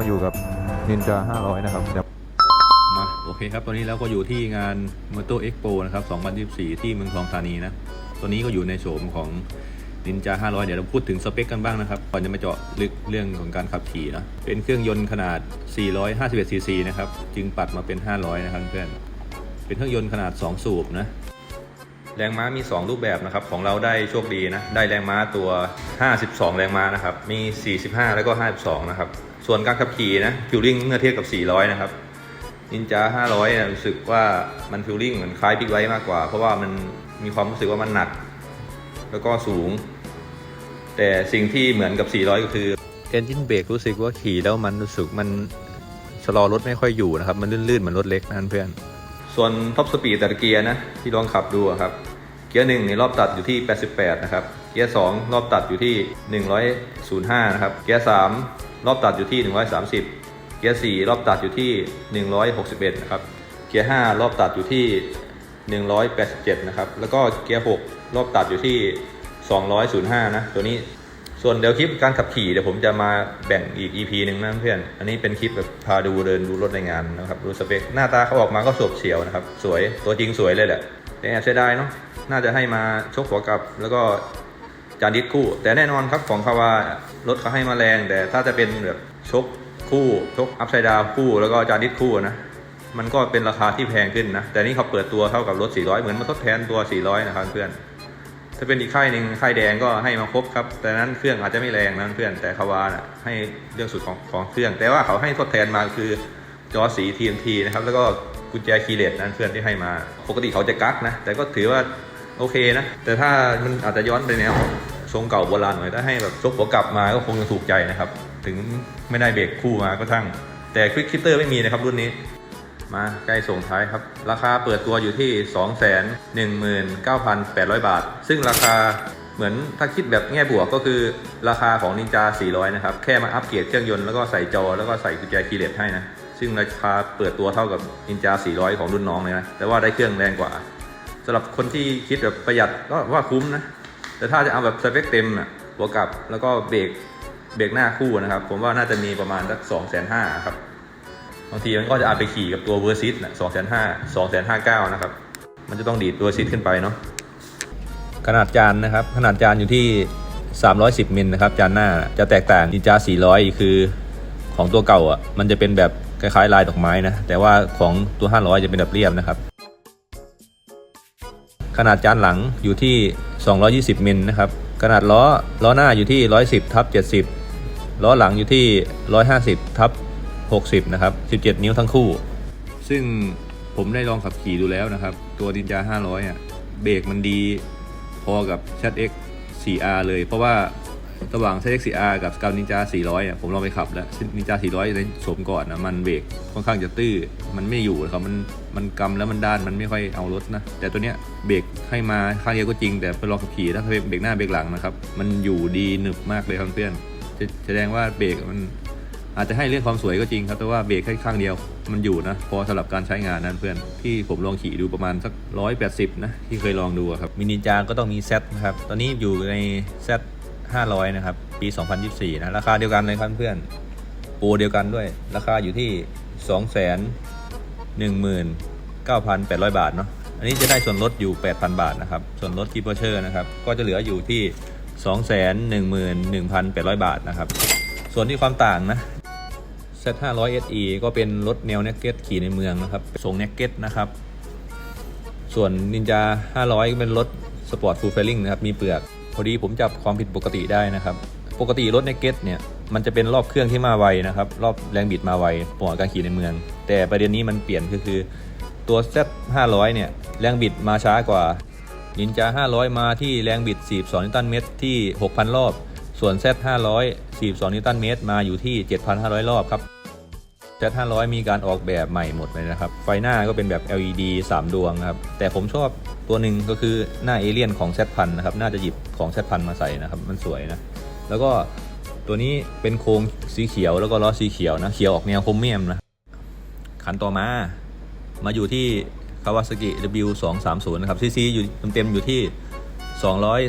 มาอยู่กับนินจา500 นะครับมาโอเคครับ ตอนนี้เราก็อยู่ที่งาน Moto Expo นะครับ 2024 ที่เมืองทองธานีนะตัวนี้ก็อยู่ในโฉมของ Ninja 500 เดี๋ยวเราพูดถึงสเปคกันบ้างนะครับ ก่อนจะมาเจาะลึกเรื่องของการขับขี่นะเป็นเครื่องยนต์ขนาด 451 cc นะครับ จึงปัดมาเป็น 500 นะครับเพื่อน เป็นเครื่องยนต์ขนาด 2 สูบนะ แรงม้ามี 2 รูปแบบนะครับ ของเราได้โชคดีนะ ได้แรงม้าตัว 52 แรงม้านะครับ มี 45 แล้วก็ 52 นะครับ ส่วนการขับขี่นะฟิลลิ่งเมื่อเทียบกับ 400 นะครับนินจา 500รู้สึกว่ามันฟิลลิ่งเหมือนคล้ายบิ๊กไบค์มากกว่า เพราะว่ามันมีความรู้สึกว่ามันหนัก แล้วก็สูง แต่สิ่งที่เหมือนกับ 400 ก็คือเอนจินเบรกรู้สึกว่าขี่แล้วมันรู้สึกมันชะลอรถไม่ค่อยอยู่นะครับ มันลื่นๆเหมือนรถเล็กนะเพื่อน ส่วนท็อปสปีดแต่ละเกียร์นะที่ลองขับดูครับ เกียร์หนึ่งในรอบตัดอยู่ที่ 88 นะครับ เกียร์สองรอบตัดอยู่ที่ 105 นะครับ เกียร์สามรอบตัดอยู่ที่ 130 เกียร์สี่รอบตัดอยู่ที่ 161 นะครับ เกียร์ห้ารอบตัดอยู่ที่ 187 นะครับ แล้วก็เกียร์หกรอบตัดอยู่ที่ 205 นะ ตัวนี้ ส่วนเดี๋ยวคลิปการขับขี่เดี๋ยวผมจะมาแบ่งอีก EP หนึ่งนะเพื่อน อันนี้เป็นคลิปแบบพาดูเดินดูรถในงานนะครับ ดูสเปค หน้าตาเขาออกมาก็สวบเฉียวนะครับ สวยตัวจริงสวยเลยแหละแต่แอบเสียดายเนาะน่าจะให้มาชกหัวกลับ แล้วก็จานดิสคู่ แต่แน่นอนครับของคาวารถเขาให้มาแรง แต่ถ้าจะเป็นแบบชกคู่ชกอัพไซด์ดาวคู่ แล้วก็จานดิสคู่นะมันก็เป็นราคาที่แพงขึ้นนะแต่นี่เขาเปิดตัวเท่ากับรถ 400 เหมือนมาทดแทนตัว 400 นะครับเพื่อน ถ้าเป็นอีกค่ายหนึ่งค่ายแดงก็ให้มาครบครับ แต่นั้นเครื่องอาจจะไม่แรงนะเพื่อนแต่คาวาน่ะให้เรื่องสุดของของเครื่อง แต่ว่าเขาให้ทดแทนมาคือจอสี TNT นะครับแล้วก็กุญแจคีเลสนั่นเพื่อนที่ให้มา ปกติเขาจะกักนะ แต่ก็ถือว่าโอเคนะ แต่ถ้ามันอาจจะย้อนไปแนวทรงเก่าโบราณหน่อยถ้าให้แบบชกหัวกลับมาก็คงจะถูกใจนะครับ ถึงไม่ได้เบรกคู่มาก็ทั้งแต่ควิกคิตเตอร์ไม่มีนะครับรุ่นนี้ มาใกล้ส่งท้ายครับ ราคาเปิดตัวอยู่ที่ 219,800 บาท ซึ่งราคาเหมือนถ้าคิดแบบแง่บวกก็คือราคาของ Ninja 400 นะครับ แค่มาอัปเกรดเครื่องยนต์แล้วก็ใส่จอแล้วก็ใส่กุญแจคีย์เลสให้นะ ซึ่งราคาเปิดตัวเท่ากับ Ninja 400 ของรุ่นน้องเลยนะ แต่ว่าได้เครื่องแรงกว่าสำหรับคนที่คิดแบบประหยัดก็ว่าคุ้มนะ แต่ถ้าจะเอาแบบสเปคเต็มอะหัวกลับแล้วก็เบรกเบรกหน้าคู่นะครับ ผมว่าน่าจะมีประมาณสัก2 5 0 0 0ครับ บางทีมันก็จะอาจไปขี่กับตัวเวอร์ซิสนะสองแสนห้าสองแสนห้าเก้านะครับ มันจะต้องดีดตัวซิสขึ้นไปเนาะ ขนาดจานนะครับ ขนาดจานอยู่ที่ 310มิลนะครับ จานหน้าจะแตกต่างนินจา400 คือของตัวเก่าอะ มันจะเป็นแบบคล้ายๆลายดอกไม้นะ แต่ว่าของตัว 500 จะเป็นแบบเรียบนะครับ ขนาดจานหลังอยู่ที่ 220มิลนะครับ ขนาดล้อล้อหน้าอยู่ที่ 110ทับ70ล้อหลังอยู่ที่ 150ทับ 60 นะครับ 17 นิ้วทั้งคู่ ซึ่งผมได้ลองขับขี่ดูแล้วนะครับ ตัวดินจา 500อะเบรกมันดีพอกับ ZX 4R เลย เพราะว่าระหว่าง ZX 4R กับกับนินจา 400อะผมลองไปขับแล้วนินจา 400ในโฉมก่อนนะมันเบรกค่อนข้างจะตื้อมันไม่อยู่ครับมันมันกำแล้วมันด้านมันไม่ค่อยเอารถนะ แต่ตัวเนี้ยเบรกให้มาข้างเดียวก็จริง แต่ไปลองขับขี่ถ้าเบรกหน้าเบรกหลังนะครับ มันอยู่ดีหนึบมากเลยครับเพื่อนแสดงว่าเบรกมัน อาจจะให้เรื่องความสวยก็จริงครับ แต่ว่าเบรกแค่ข้างเดียวมันอยู่นะ พอสำหรับการใช้งานนั้นเพื่อนที่ผมลองขี่ดูประมาณสักร้อยแปดสิบนะ ที่เคยลองดูครับมินิจาก็ต้องมีเซตนะครับ ตอนนี้อยู่ในเซต500 นะครับ ปี 2024 นะ ราคาเดียวกันเลยครับเพื่อนโปรเดียวกันด้วย ราคาอยู่ที่ 2 1 9 8 0 0 บาทเนาะอันนี้จะได้ส่วนลดอยู่ 8,000 บาทนะครับ ส่วนลดกิฟต์เชอร์นะครับ ก็จะเหลืออยู่ที่ 211,800 บาทนะครับ ส่วนที่ความต่างนะ Z500 SE ก็เป็นรถแนวเนกเก็ตขี่ในเมืองนะครับทรงเนกเก็ตนะครับ ส่วน Ninja 500ก็เป็นรถสปอร์ตฟูลเฟลลิ่งนะครับมีเปลือก พอดีผมจับความผิดปกติได้นะครับ ปกติรถเนกเก็ตเนี่ยมันจะเป็นรอบเครื่องที่มาไวนะครับ รอบแรงบิดมาไวเหมาะการขี่ในเมือง แต่ประเด็นนี้มันเปลี่ยนคือคือตัว Z500 เนี่ยแรงบิดมาช้ากว่า Ninja 500 มาที่แรงบิด42นิวตันเมตรที่ 6,000 รอบ ส่วน Z500 42 นิวตันเมตร มาอยู่ที่ 7,500 รอบครับ Z500 มีการออกแบบใหม่หมดเลยนะครับ ไฟหน้าก็เป็นแบบ LED 3 ดวงครับ แต่ผมชอบตัวหนึ่งก็คือหน้าเอเลี่ยนของ Z1000 นะครับ น่าจะหยิบของ Z1000 มาใส่นะครับ มันสวยนะ แล้วก็ตัวนี้เป็นโครงสีเขียวแล้วก็ล้อสีเขียวนะ เขียวออกแนวโครเมียมนะคันต่อมา มาอยู่ที่ Kawasaki W230 นะครับ CC อยู่เต็มๆอยู่ที่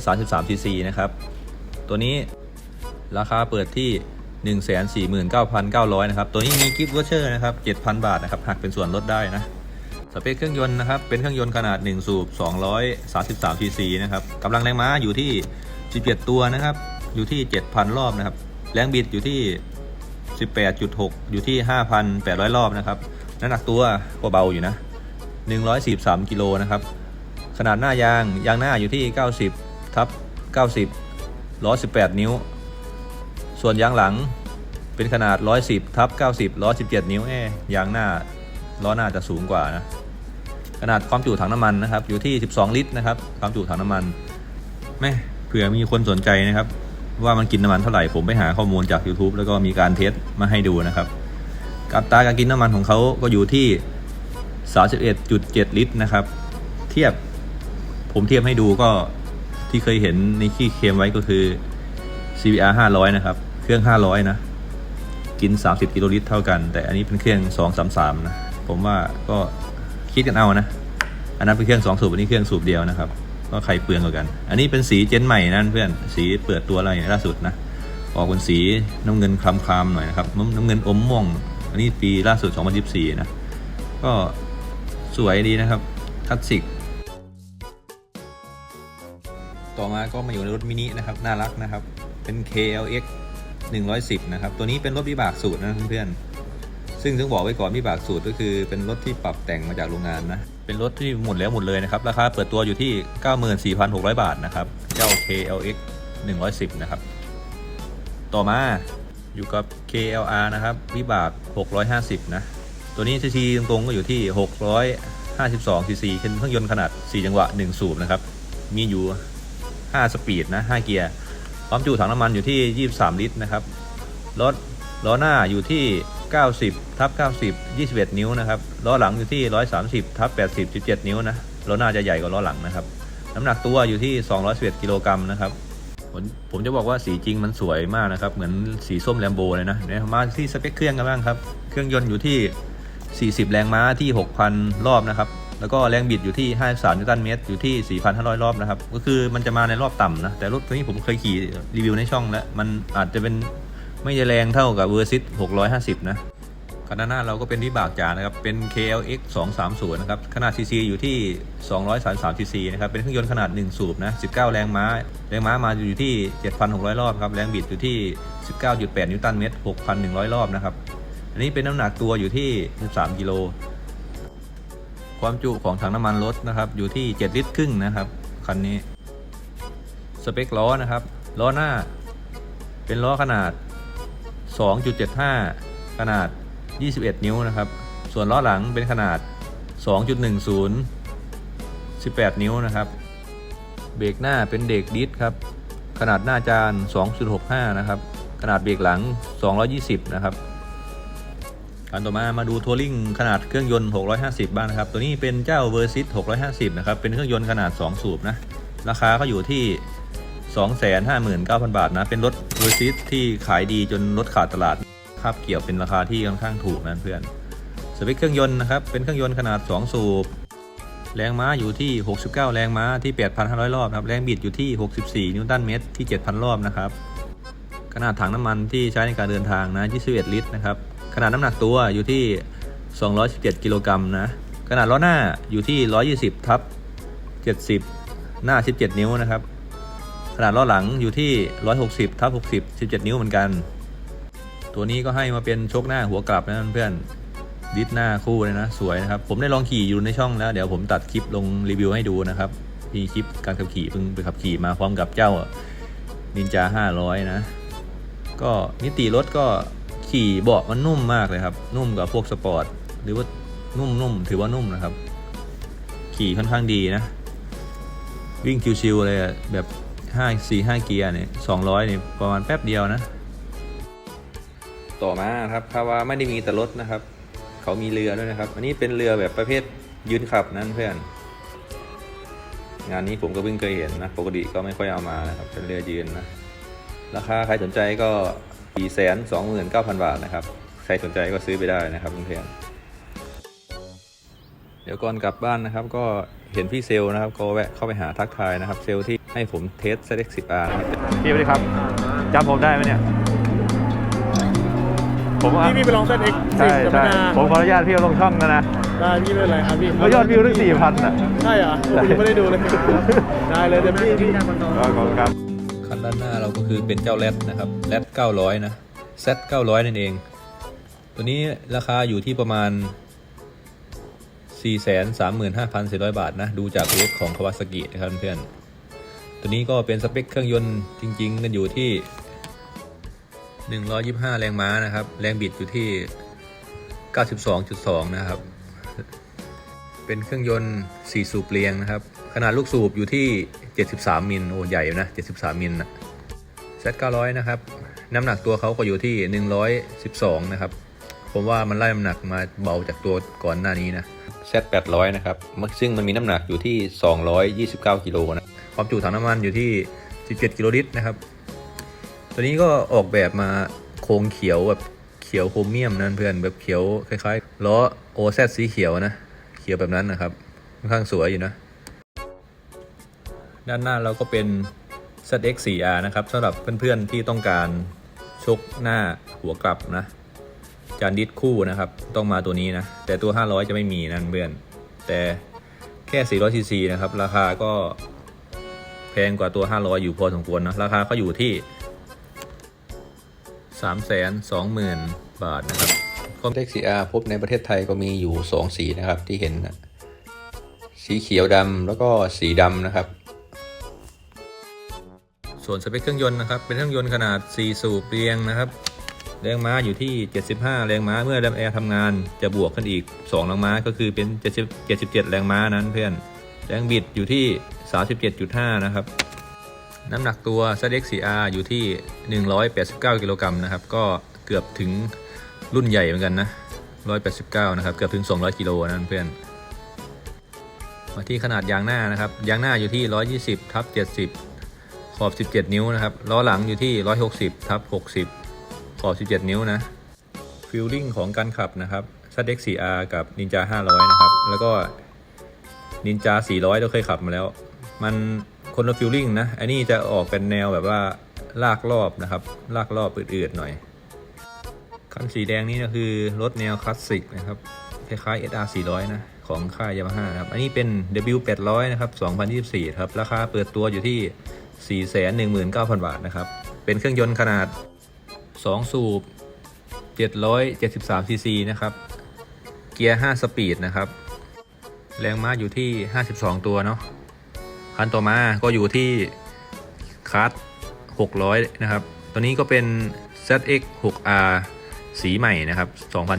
233 cc นะครับ ตัวนี้ ราคาเปิดที่ 149,900นะครับ ตัวนี้มีกิฟต์วอเชอร์นะครับ 7,000 บาทนะครับ หักเป็นส่วนลดได้นะ สเปคเครื่องยนต์นะครับ เป็นเครื่องยนต์ขนาด 1 สูบ 233 cc นะครับกำลังแรงม้าอยู่ที่ 17 ตัวนะครับ อยู่ที่ 7,000 รอบนะครับ แรงบิดอยู่ที่ 18.6 อยู่ที่ 5,800 รอบนะครับ น้ำหนักตัวก็เบาอยู่นะ 143 กิโลนะครับ ขนาดหน้ายาง ยางหน้าอยู่ที่ 90ทับ90ล้อ18 นิ้ว ส่วนยางหลังเป็นขนาด 110ทับ90ล้อ17 นิ้วแอยางหน้าล้อหน้าจะสูงกว่านะ ขนาดความจุถังน้ำมันนะครับ อยู่ที่ 12 ลิตรนะครับ ความจุถังน้ำมันแม่เผื่อมีคนสนใจนะครับ ว่ามันกินน้ำมันเท่าไหร่ผมไปหาข้อมูลจาก YouTube แล้วก็มีการเทสมาให้ดูนะครับ กับตราการกินน้ำมันของเขาก็อยู่ที่ 31.7 ลิตรนะครับ เทียบผมเทียบให้ดูก็ที่เคยเห็นในขี้เค็มไว้ก็คือ CBR 500 นะครับ รื่อง 500 นะ กิน 30 กิโลลิตรเท่ากัน แต่อันนี้เป็นเครื่อง 233 นะ ผมว่าก็คิดกันเอานะ อันนั้นเป็นเครื่อง 2 สูบ อันนี้เครื่องสูบเดียวนะครับว่าใครเปลืองกว่ากัน อันนี้เป็นสีเจนใหม่นั่นเพื่อน สีเปิดตัวอะไรล่าสุดนะ ออกเป็นสีน้ำเงินคลามๆหน่อยนะครับ น้ำเงินอมม่วง อันนี้ปีล่าสุด 2024 นะ ก็สวยดีนะครับคลาสสิก ต่อมาก็มาอยู่ในรถมินินะครับ น่ารักนะครับ เป็น KLX 110 นะครับ ตัวนี้เป็นรถวิบากสูตรนะเพื่อนๆซึ่งต้องบอกไว้ก่อนวิบากสูตรก็คือเป็นรถที่ปรับแต่งมาจากโรงงานนะ เป็นรถที่หมดแล้วหมดเลยนะครับ ราคาเปิดตัวอยู่ที่ 94,600 บาทนะครับ เจ้า KLX 110 นะครับ ต่อมาอยู่กับ KLR นะครับ วิบาก 650 นะ ตัวนี้ซีซีตรงๆก็อยู่ที่ 652 cc เป็นเครื่องยนต์ขนาด 4 จังหวะ 1 สูบนะครับ มีอยู่ 5 สปีดนะ 5 เกียร์ ความจุถังน้ำมันอยู่ที่ 23 ลิตรนะครับรถล้อหน้าอยู่ที่ 90ทับ90 21 นิ้วนะครับล้อหลังอยู่ที่ 130ทับ80 17 นิ้วนะล้อหน้าจะใหญ่กว่าล้อหลังนะครับ น้ำหนักตัวอยู่ที่ 211กิโลกรัมนะครับผมผมจะบอกว่าสีจริงมันสวยมากนะครับ เหมือนสีส้มแลมโบเลยนะเดี๋ยมาที่สเปคเครื่องกันบ้างครับ เครื่องยนต์อยู่ที่ 40 แรงม้าที่ 6,000 รอบนะครับ แล้วก็แรงบิดอยู่ที่ 53 นิวตันเมตร อยู่ที่ 4,500 รอบนะครับ ก็คือมันจะมาในรอบต่ำนะ แต่รถตัวนี้ผมเคยขี่รีวิวในช่องแล้ว มันอาจจะเป็นไม่ได้แรงเท่ากับเวอร์ซิต650 นะคันหน้าเราก็เป็นวิบากจานะครับ เป็น KLX 230 นะครับ ขนาด cc อยู่ที่ 233 cc นะครับ เป็นเครื่องยนต์ขนาด 1 สูบนะ 19 แรงม้า แรงม้ามาอยู่ที่ 7,600 รอบครับ แรงบิดอยู่ที่ 19.8 นิวตันเมตร 6,100 รอบนะครับ อันนี้เป็นน้ำหนักตัวอยู่ที่ 13 กิโล ความจุของถังน้ำมันรถนะครับ อยู่ที่ 7 ลิตรครึ่งนะครับ คันนี้ สเปคล้อนะครับ ล้อหน้า เป็นล้อขนาด 2.75 ขนาด 21 นิ้วนะครับ ส่วนล้อหลังเป็นขนาด 2.10 18 นิ้วนะครับ เบรกหน้าเป็นเด็กดิสครับ ขนาดหน้าจาน 2.65 นะครับ ขนาดเบรกหลัง 220 นะครับ อันต่อมามาดูทัวริงขนาดเครื่องยนต์ 650 บ้างนะครับ ตัวนี้เป็นเจ้า Versys 650 นะครับ เป็นเครื่องยนต์ขนาด 2 สูบนะ ราคาก็อยู่ที่ 259,000 บาทนะ เป็นรถ Versys ที่ขายดีจนรถขาดตลาดคาบเกี่ยวเป็นราคาที่ค่อนข้างถูกนะเพื่อนสเปคเครื่องยนต์นะครับ เป็นเครื่องยนต์ขนาด 2 สูบ แรงม้าอยู่ที่ 69 แรงม้าที่ 8,500 รอบครับ แรงบิดอยู่ที่ 64 นิวตันเมตรที่ 7,000 รอบนะครับ ขนาดถังน้ำมันที่ใช้ในการเดินทางนะ 21 ลิตรนะครับ ขนาดน้ำหนักตัวอยู่ที่ 217 กิโลกรัมนะ ขนาดล้อหน้าอยู่ที่ 120ทับ70 หน้า 17 นิ้วนะครับ ขนาดล้อหลังอยู่ที่ 160ทับ60 17 นิ้วเหมือนกัน ตัวนี้ก็ให้มาเป็นโชคหน้าหัวกลับนะเพื่อนดิสหน้าคู่เลยนะ สวยนะครับ ผมได้ลองขี่อยู่ในช่องแล้ว เดี๋ยวผมตัดคลิปลงรีวิวให้ดูนะครับมีคลิปการขับขี่เพิ่งไปขับขี่มาพร้อมกับเจ้านินจา500 นะ ก็นิติรถก็ ขี่เบาะมันนุ่มมากเลยครับ นุ่มกว่าพวกสปอร์ตหรือว่านุ่มๆถือว่านุ่มนะครับ ขี่ค่อนข้างดีนะ วิ่งชิวๆเลยแบบ5 4 5เกียร์เนี่ย200เนี่ยประมาณแป๊บเดียวนะ ต่อมาครับคาวาไม่ได้มีแต่รถนะครับ เขามีเรือด้วยนะครับ อันนี้เป็นเรือแบบประเภทยืนขับนั่นเพื่อน งานนี้ผมก็เพิ่งเคยเห็นนะ ปกติก็ไม่ค่อยเอามานะครับเป็นเรือยืนนะ ราคาใครสนใจก็ 4 2 9 0 0 0 บาทนะครับ ใครสนใจก็ซื้อไปได้นะครับเพื่อนๆเดี๋ยวก่อนกลับบ้านนะครับ ก็เห็นพี่เซลลนะครับ ก็แวะเข้าไปหาทักทายนะครับ เซลลที่ให้ผมเทส ZX10R นะครับพี่สวัสดีครับจำผมได้ไหมเนี่ย ผมว่าพี่พี่ไปลองเซตเอ็กซ์ใช่ธรรมใช่ดาผมขออนุญาตพี่เอาลงช่องนะนะได้พี่ไม่เป็นไรครับพี่แล้วยอดวิวตั้งสี่พันอะใช่เหรอผมยังไม่ได้ดูเลยได้เลยเต็มที่พี่ก็ขอบคุณครับคันด้านหน้าเราก็คือเป็นเจ้าแรดนะครับแรด900 นะแซด900 นั่นเอง ตัวนี้ราคาอยู่ที่ประมาณ 435,400 บาทนะ ดูจากเวฟของคาวาซากินะครับเพื่อน ตัวนี้ก็เป็นสเปคเครื่องยนต์จริง ๆ กันอยู่ที่ 125 แรงม้านะครับ แรงบิดอยู่ที่ 92.2 นะครับ เป็นเครื่องยนต์ 4 สูบเรียงนะครับ ขนาดลูกสูบอยู่ที่ 73 มิล โอ้ ใหญ่นะ 73 มิลนะ Z900 นะครับ น้ำหนักตัวเขาก็อยู่ที่ 112 นะครับ ผมว่ามันไล่น้ำหนักมาเบาจากตัวก่อนหน้านี้นะ Z800 นะครับมันซึ่งมันมีน้ำหนักอยู่ที่ 229 กิโลนะ ความจุถังน้ำมันอยู่ที่ 17 กิโลลิตรนะครับ ตัวนี้ก็ออกแบบมาโครงเขียวแบบเขียวโครเมียมนั่นเพื่อนแบบเขียวคล้ายๆล้อ OZ สีเขียวนะเขียวแบบนั้นนะครับค่อนข้างสวยอยู่นะ ด้านหน้าเราก็เป็น ZX4R นะครับสำหรับเพื่อนๆที่ต้องการชกหน้าหัวกลับนะจานดิสคู่นะครับ ต้องมาตัวนี้นะ แต่ตัว 500 จะไม่มีนั่นเพื่อน แต่แค่ 400 cc นะครับ ราคาก็แพงกว่าตัว 500 อยู่พอสมควรนะราคาก็อยู่ที่ 320,000 บาทนะครับคอมเท็กซีอาพบในประเทศไทยก็มีอยู่ 2 สีนะครับที่เห็นนะสีเขียวดำแล้วก็สีดำนะครับ ส่วนสเปคเครื่องยนต์นะครับเป็นเครื่องยนต์ขนาด 4 สูบเรียงนะครับแรงม้าอยู่ที่ 75 แรงม้าเมื่อแรมแอร์ทำงานจะบวกขึ้นอีก 2 แรงม้าก็คือเป็น 70 77 แรงม้านั้นเพื่อนแรงบิดอยู่ที่ 37.5 นะครับ น้ำหนักตัว ZX4R อยู่ที่ 189 กิโลกรัมนะครับ ก็เกือบถึงรุ่นใหญ่เหมือนกันนะ 189 นะครับ เกือบถึง 200 กิโลนั่นเพื่อน มาที่ขนาดยางหน้านะครับ ยางหน้าอยู่ที่ 120ทับ70 ขอบ 17 นิ้วนะครับ ล้อหลังอยู่ที่ 160ทับ60 ขอบ 17 นิ้วนะ ฟิลลิ่งของการขับนะครับ ZX4R กับ Ninja 500 นะครับ แล้วก็ Ninja 400 เราเคยขับมาแล้ว มันคนละฟิลลิ่งนะ อันนี้จะออกเป็นแนวแบบว่าลากรอบนะครับ ลากรอบอืดๆหน่อย คันสีแดงนี้ก็คือรถแนวคลาสสิกนะครับ คล้ายๆ SR 400 นะ ของค่ายยามาฮ่านะครับ อันนี้เป็น W 800นะครับ 2024 ครับ ราคาเปิดตัวอยู่ที่ 419,000 บาทนะครับ เป็นเครื่องยนต์ขนาด 2 สูบ 773 ซีซีนะครับ เกียร์ 5 สปีดนะครับ แรงม้าอยู่ที่ 52 ตัวเนาะ คันต่อมาก็อยู่ที่คัส600 นะครับ ตัวนี้ก็เป็น ZX 6R สีใหม่นะครับ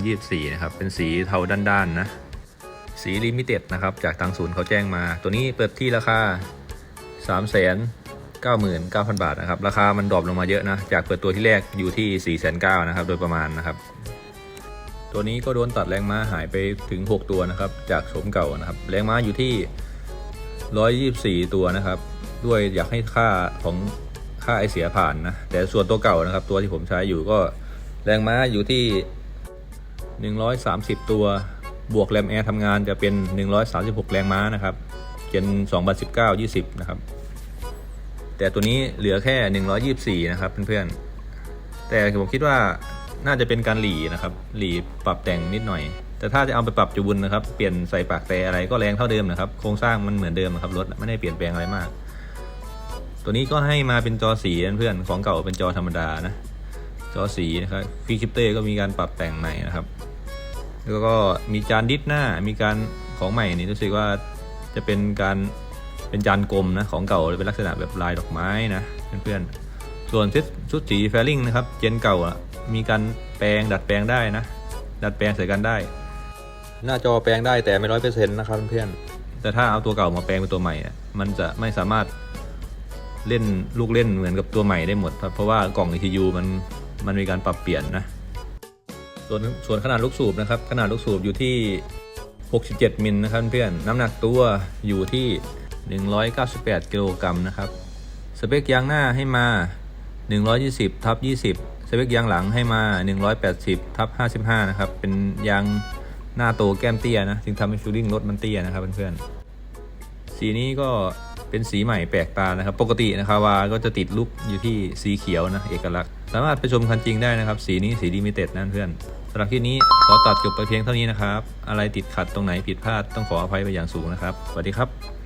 2024 นะครับ เป็นสีเทาด้านๆนะ สีลิมิเต็ดนะครับ จากทางศูนย์เขาแจ้งมา ตัวนี้เปิดที่ราคา3 9 9 0 0 0 บาทนะครับ ราคามันดรอปลงมาเยอะนะ จากเปิดตัวที่แรกอยู่ที่ 4 9 0 0 0นะครับ โดยประมาณนะครับ ตัวนี้ก็โดนตัดแรงม้าหายไปถึง 6 ตัวนะครับ จากโฉมเก่านะครับ แรงม้าอยู่ที่ 124 ตัวนะครับ ด้วยอยากให้ค่าของค่าไอเสียผ่านนะ แต่ส่วนตัวเก่านะครับ ตัวที่ผมใช้อยู่ก็แรงม้าอยู่ที่ 130 ตัว บวกแรมแอร์ทำงานจะเป็น 136 แรงม้านะครับ เจน 2019 20 นะครับ แต่ตัวนี้เหลือแค่ 124 นะครับเพื่อนๆ แต่ผมคิดว่าน่าจะเป็นการหลีนะครับ หลีปรับแต่งนิดหน่อย แต่ถ้าจะเอาไปปรับจูบุนนะครับ เปลี่ยนใส่ปากแต่อะไรก็แรงเท่าเดิมนะครับ โครงสร้างมันเหมือนเดิมนะครับรถไม่ได้เปลี่ยนแปลงอะไรมาก ตัวนี้ก็ให้มาเป็นจอสีนะเพื่อนของเก่าเป็นจอธรรมดานะ จอสีนะครับฟีคิปเตอร์ก็มีการปรับแต่งใหม่นะครับ แล้วก็มีจานดิสหน้า มีการของใหม่นี่รู้สึกว่าจะเป็นการ เป็นจานกลมนะของเก่าเป็นลักษณะแบบลายดอกไม้นะเพื่อนๆส่วนชุดชุดสีแฟลิงนะครับเจนเก่าอะมีการแปลงดัดแปลงได้นะ ดัดแปลงใส่กันได้ หน้าจอแปลงได้แต่ไม่ร้อยเปอร์เซ็นต์นะครับเพื่อนๆแต่ถ้าเอาตัวเก่ามาแปลงเป็นตัวใหม่อะมันจะไม่สามารถเล่นลูกเล่นเหมือนกับตัวใหม่ได้หมดครับเพราะว่ากล่อง ECU มันมันมีการปรับเปลี่ยนนะส่วนส่วนขนาดลูกสูบนะครับ ขนาดลูกสูบอยู่ที่ 67 มิลนะครับเพื่อนน้ำหนักตัวอยู่ที่ 198กิโลกรัมนะครับ สเปคยางหน้าให้มา 120ทับ20 สเปคยางหลังให้มา 180ทับ55 นะครับ เป็นยางหน้าโตแก้มเตี้ยนะจึงทำให้ฟิลลิ่งรถมันเตี้ยนะครับเพื่อนๆ สีนี้ก็เป็นสีใหม่แปลกตานะครับ ปกตินะคาวาก็จะติดลุกอยู่ที่สีเขียวนะเอกลักษณ์ สามารถไปชมคันจริงได้นะครับ สีนี้สีลิมิเต็ดนั่นเพื่อนสำหรับคลิปนี้ขอตัดจบไปเพียงเท่านี้นะครับ อะไรติดขัดตรงไหนผิดพลาดต้องขออภัยไปอย่างสูงนะครับ สวัสดีครับ